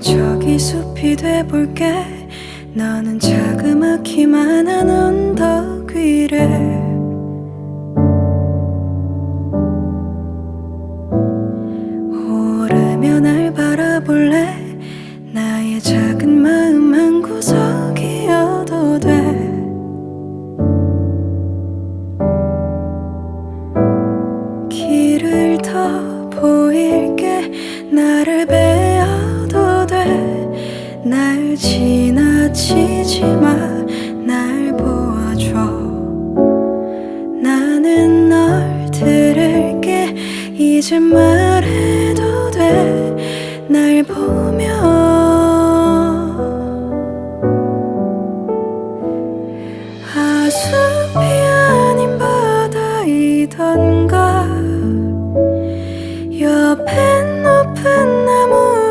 난 저기 숲이 돼볼게. 너는 자그마키만한 언덕 위를 오르며 날 바라볼래? 나의 작은 마음 한 구석이어도 돼. 길을 더 보일게. 나를 돼 날 지나치지 마, 날 보아줘. 나는 널 들을게, 이제 말해도 돼. 날 보며. 숲이 아닌 바다이던가